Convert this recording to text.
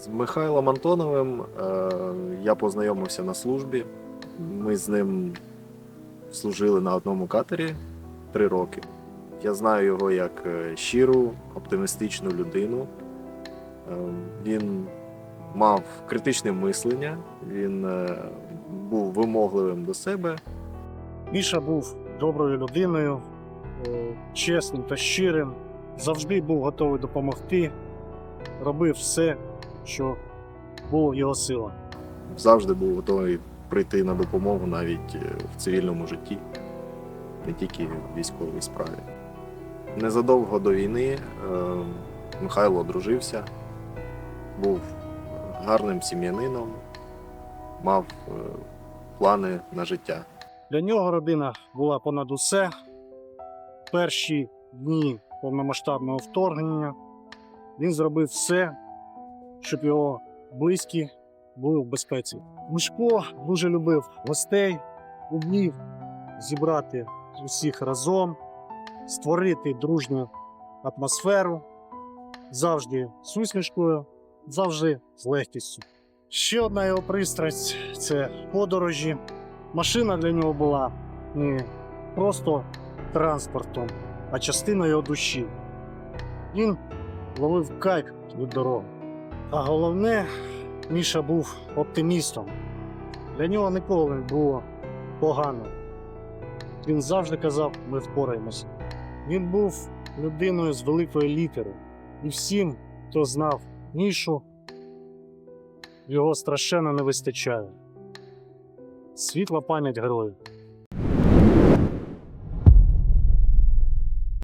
З Михайлом Антоновим е, я познайомився на службі. Ми з ним служили на одному катері три роки. Я знаю його як е, щиру, оптимістичну людину. Е, Він мав критичне мислення, він був вимогливим до себе. Міша був доброю людиною, чесним та щирим, завжди був готовий допомогти, робив все, що було в його силах. завжди був готовий прийти на допомогу навіть е, в цивільному житті, не тільки в військовій справі. Незадовго до війни е, Михайло одружився, був гарним сім'янином, мав е, плани на життя. Для нього родина була понад усе. Перші дні повномасштабного вторгнення він зробив все, щоб його близькі були в безпеці. Мишко дуже любив гостей, умів зібрати усіх разом, створити дружню атмосферу, завжди з усмішкою, завжди з легкістю. Ще одна його пристрасть це подорожі. Машина для нього була не просто транспортом, а частиною його душі. Він ловив кайф від дороги. А головне, Міша був оптимістом. Для нього ніколи не було погано. Він завжди казав, ми впораємося. Він був людиною з великої літери. І всім, хто знав Мішу, його страшенно не вистачає. Світла пам'ять героїв.